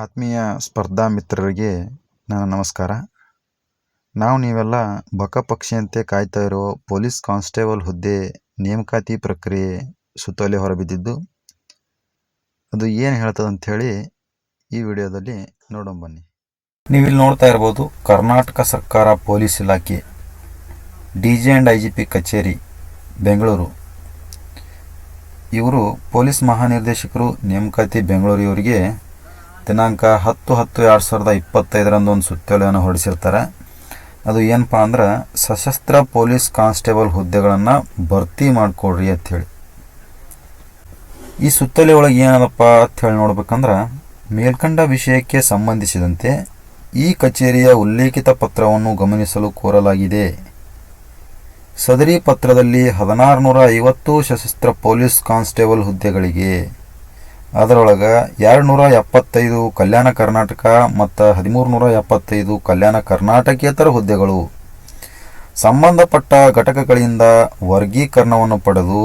ಆತ್ಮೀಯ ಸ್ಪರ್ಧಾ ಮಿತ್ರರಿಗೆ ನನ್ನ ನಮಸ್ಕಾರ. ನಾವು ನೀವೆಲ್ಲ ಬಕಪಕ್ಷಿಯಂತೆ ಕಾಯ್ತಾ ಇರೋ ಪೊಲೀಸ್ ಕಾನ್ಸ್ಟೇಬಲ್ ಹುದ್ದೆ ನೇಮಕಾತಿ ಪ್ರಕ್ರಿಯೆ ಸುತ್ತೋಲೆ ಹೊರಬಿದ್ದಿದ್ದು, ಅದು ಏನು ಹೇಳ್ತದೆ ಅಂಥೇಳಿ ಈ ವಿಡಿಯೋದಲ್ಲಿ ನೋಡೋಣ ಬನ್ನಿ. ನೀವಿಲ್ಲಿ ನೋಡ್ತಾ ಇರ್ಬೋದು, ಕರ್ನಾಟಕ ಸರ್ಕಾರ ಪೊಲೀಸ್ ಇಲಾಖೆ, D G and I G P ಕಚೇರಿ, ಬೆಂಗಳೂರು. ಇವರು ಪೊಲೀಸ್ ಮಹಾನಿರ್ದೇಶಕರು ನೇಮಕಾತಿ ಬೆಂಗಳೂರು ಇವರಿಗೆ ದಿನಾಂಕ ಹತ್ತು ಹತ್ತು ಎರಡು ಸಾವಿರದ ಇಪ್ಪತ್ತೈದರಂದು ಒಂದು ಸುತ್ತೋಲೆಯನ್ನು ಹೊರಡಿಸಿರ್ತಾರೆ. ಅದು ಏನಪ್ಪ ಅಂದ್ರೆ ಸಶಸ್ತ್ರ ಪೊಲೀಸ್ ಕಾನ್ಸ್ಟೇಬಲ್ ಹುದ್ದೆಗಳನ್ನು ಭರ್ತಿ ಮಾಡಿಕೊಡ್ರಿ ಅಂಥೇಳಿ ಈ ಸುತ್ತೋಲೆ ಒಳಗೆ ಏನದಪ್ಪ ಅಂಥೇಳಿ ನೋಡ್ಬೇಕಂದ್ರೆ ಮೇಲ್ಕಂಡ ವಿಷಯಕ್ಕೆ ಸಂಬಂಧಿಸಿದಂತೆ ಈ ಕಚೇರಿಯ ಉಲ್ಲೇಖಿತ ಪತ್ರವನ್ನು ಗಮನಿಸಲು ಕೋರಲಾಗಿದೆ. ಸದರಿ ಪತ್ರದಲ್ಲಿ ಹದಿನಾರು ನೂರ ಐವತ್ತು ಸಶಸ್ತ್ರ ಪೊಲೀಸ್ ಕಾನ್ಸ್ಟೇಬಲ್ ಹುದ್ದೆಗಳಿಗೆ ಅದರೊಳಗೆ ಎರಡು ನೂರ ಎಪ್ಪತ್ತೈದು ಕಲ್ಯಾಣ ಕರ್ನಾಟಕ ಮತ್ತು ಹದಿಮೂರು ನೂರ ಎಪ್ಪತ್ತೈದು ಕಲ್ಯಾಣ ಕರ್ನಾಟಕೇತರ ಹುದ್ದೆಗಳು. ಸಂಬಂಧಪಟ್ಟ ಘಟಕಗಳಿಂದ ವರ್ಗೀಕರಣವನ್ನು ಪಡೆದು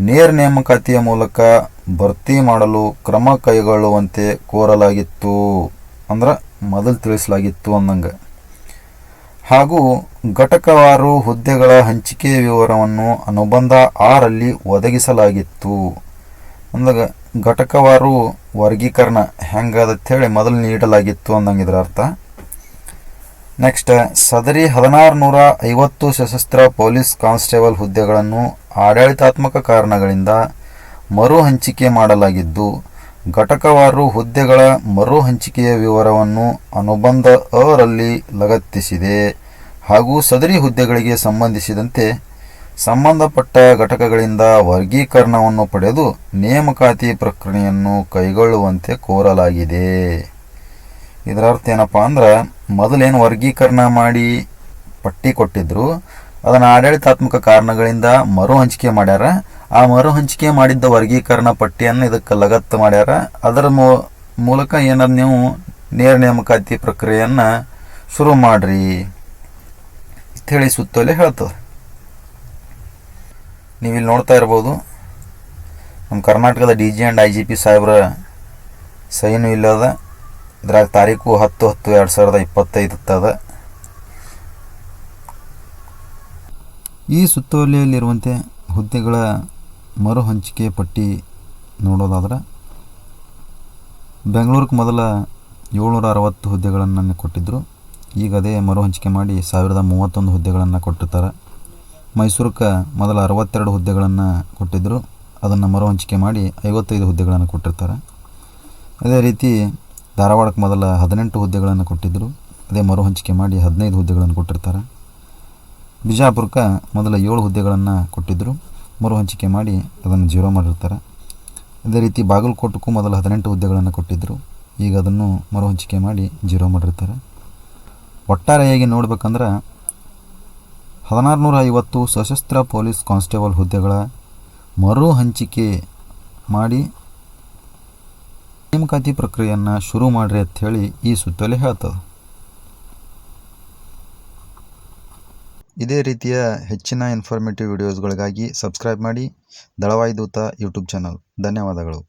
ನೇರ ನೇಮಕಾತಿಯ ಮೂಲಕ ಭರ್ತಿ ಮಾಡಲು ಕ್ರಮ ಕೈಗೊಳ್ಳುವಂತೆ ಕೋರಲಾಗಿತ್ತು ಅಂದ್ರೆ ಮೊದಲು ತಿಳಿಸಲಾಗಿತ್ತು ಅಂದಂಗೆ. ಹಾಗೂ ಘಟಕವಾರು ಹುದ್ದೆಗಳ ಹಂಚಿಕೆ ವಿವರವನ್ನು ಅನುಬಂಧ ಆರಲ್ಲಿ ಒದಗಿಸಲಾಗಿತ್ತು. ಅಂದಾಗ ಘಟಕವಾರು ವರ್ಗೀಕರಣ ಹೆಂಗದಂಥೇಳಿ ಮೊದಲು ನೀಡಲಾಗಿತ್ತು ಅಂದಂಗೆ ಇದರ ಅರ್ಥ. ನೆಕ್ಸ್ಟ್ ಸದರಿ ಹದಿನಾರು ನೂರ ಐವತ್ತು ಸಶಸ್ತ್ರ ಪೊಲೀಸ್ ಕಾನ್ಸ್ಟೇಬಲ್ ಹುದ್ದೆಗಳನ್ನು ಆಡಳಿತಾತ್ಮಕ ಕಾರಣಗಳಿಂದ ಮರು ಹಂಚಿಕೆ ಮಾಡಲಾಗಿದ್ದು, ಘಟಕವಾರು ಹುದ್ದೆಗಳ ಮರು ಹಂಚಿಕೆಯ ವಿವರವನ್ನು ಅನುಬಂಧ ಅರಲ್ಲಿ ಲಗತ್ತಿಸಿದೆ ಹಾಗೂ ಸದರಿ ಹುದ್ದೆಗಳಿಗೆ ಸಂಬಂಧಿಸಿದಂತೆ ಸಂಬಂಧಪಟ್ಟ ಘಟಕಗಳಿಂದ ವರ್ಗೀಕರಣವನ್ನು ಪಡೆದು ನೇಮಕಾತಿ ಪ್ರಕ್ರಿಯೆಯನ್ನು ಕೈಗೊಳ್ಳುವಂತೆ ಕೋರಲಾಗಿದೆ. ಇದರ ಅರ್ಥ ಏನಪ್ಪ ಅಂದ್ರೆ, ಮೊದಲೇನು ವರ್ಗೀಕರಣ ಮಾಡಿ ಪಟ್ಟಿ ಕೊಟ್ಟಿದ್ರು, ಅದನ್ನು ಆಡಳಿತಾತ್ಮಕ ಕಾರಣಗಳಿಂದ ಮರು ಹಂಚಿಕೆ ಮಾಡ್ಯಾರ. ಆ ಮರು ಹಂಚಿಕೆ ಮಾಡಿದ್ದ ವರ್ಗೀಕರಣ ಪಟ್ಟಿಯನ್ನು ಇದಕ್ಕೆ ಲಗತ್ತು ಮಾಡ್ಯಾರ. ಅದರ ಮೂಲಕ ಏನಾದ್ರು ನೀವು ನೇರ ನೇಮಕಾತಿ ಪ್ರಕ್ರಿಯೆಯನ್ನು ಶುರು ಮಾಡ್ರಿ. ಹೇಳಿ ಸುತ್ತೋಲೆ ಹೇಳ್ತದೆ. ನೀವಿಲ್ಲಿ ನೋಡ್ತಾ ಇರ್ಬೋದು ನಮ್ಮ ಕರ್ನಾಟಕದ D G and I G P ಸಾಹೇಬ್ರ ಸೈನು ಇಲ್ಲದ, ಇದ್ರಾಗ ತಾರೀಕು ಹತ್ತು ಹತ್ತು ಎರಡು ಸಾವಿರದ ಇಪ್ಪತ್ತೈದು ಅದ ಈ ಸುತ್ತೋಲೆಯಲ್ಲಿರುವಂತೆ ಹುದ್ದೆಗಳ ಮರು ಹಂಚಿಕೆ ಪಟ್ಟಿ ನೋಡೋದಾದ್ರೆ ಬೆಂಗಳೂರಿಗೆ ಮೊದಲ ಏಳ್ನೂರ ಅರವತ್ತು ಹುದ್ದೆಗಳನ್ನು ಕೊಟ್ಟಿದ್ದರು ಈಗ ಅದೇ ಮರು ಹಂಚಿಕೆ ಮಾಡಿ ಸಾವಿರದ ಮೂವತ್ತೊಂದು ಹುದ್ದೆಗಳನ್ನು ಕೊಟ್ಟಿರ್ತಾರೆ. ಮೈಸೂರಕ್ಕೆ ಮೊದಲ ಅರವತ್ತೆರಡು ಹುದ್ದೆಗಳನ್ನು ಕೊಟ್ಟಿದ್ದರು ಅದನ್ನು ಮರುಹಂಚಿಕೆ ಮಾಡಿ ಐವತ್ತೈದು ಹುದ್ದೆಗಳನ್ನು ಕೊಟ್ಟಿರ್ತಾರೆ. ಅದೇ ರೀತಿ ಧಾರವಾಡಕ್ಕೆ ಮೊದಲ ಹದಿನೆಂಟು ಹುದ್ದೆಗಳನ್ನು ಕೊಟ್ಟಿದ್ದರು ಅದೇ ಮರು ಹಂಚಿಕೆ ಮಾಡಿ ಹದಿನೈದು ಹುದ್ದೆಗಳನ್ನು ಕೊಟ್ಟಿರ್ತಾರೆ. ಬಿಜಾಪುರಕ್ಕೆ ಮೊದಲ ಏಳು ಹುದ್ದೆಗಳನ್ನು ಕೊಟ್ಟಿದ್ದರು ಮರು ಹಂಚಿಕೆ ಮಾಡಿ ಅದನ್ನು ಜೀರೋ ಮಾಡಿರ್ತಾರೆ. ಅದೇ ರೀತಿ ಬಾಗಲಕೋಟಕ್ಕೂ ಮೊದಲು ಹದಿನೆಂಟು ಹುದ್ದೆಗಳನ್ನು ಕೊಟ್ಟಿದ್ದರು ಈಗ ಅದನ್ನು ಮರು ಹಂಚಿಕೆ ಮಾಡಿ ಜೀರೋ ಮಾಡಿರ್ತಾರೆ. ಒಟ್ಟಾರೆಯಾಗಿ ನೋಡ್ಬೇಕಂದ್ರೆ ಹದಿನಾರು ನೂರ ಐವತ್ತು ಸಶಸ್ತ್ರ ಪೊಲೀಸ್ ಕಾನ್ಸ್ಟೇಬಲ್ ಹುದ್ದೆಗಳ ಮರು ಹಂಚಿಕೆ ಮಾಡಿ ನೇಮಕಾತಿ ಪ್ರಕ್ರಿಯೆಯನ್ನು ಶುರು ಮಾಡಿರಿ ಅಂಥೇಳಿ ಈ ಸುತ್ತೋಲೆ ಹೇಳ್ತದೆ. ಇದೇ ರೀತಿಯ ಹೆಚ್ಚಿನ ಇನ್ಫಾರ್ಮೇಟಿವ್ ವಿಡಿಯೋಸ್ಗಳಿಗಾಗಿ ಸಬ್ಸ್ಕ್ರೈಬ್ ಮಾಡಿ ದಳವಾಯಿ ದೂತ ಯೂಟ್ಯೂಬ್ ಚಾನಲ್ ಧನ್ಯವಾದಗಳು.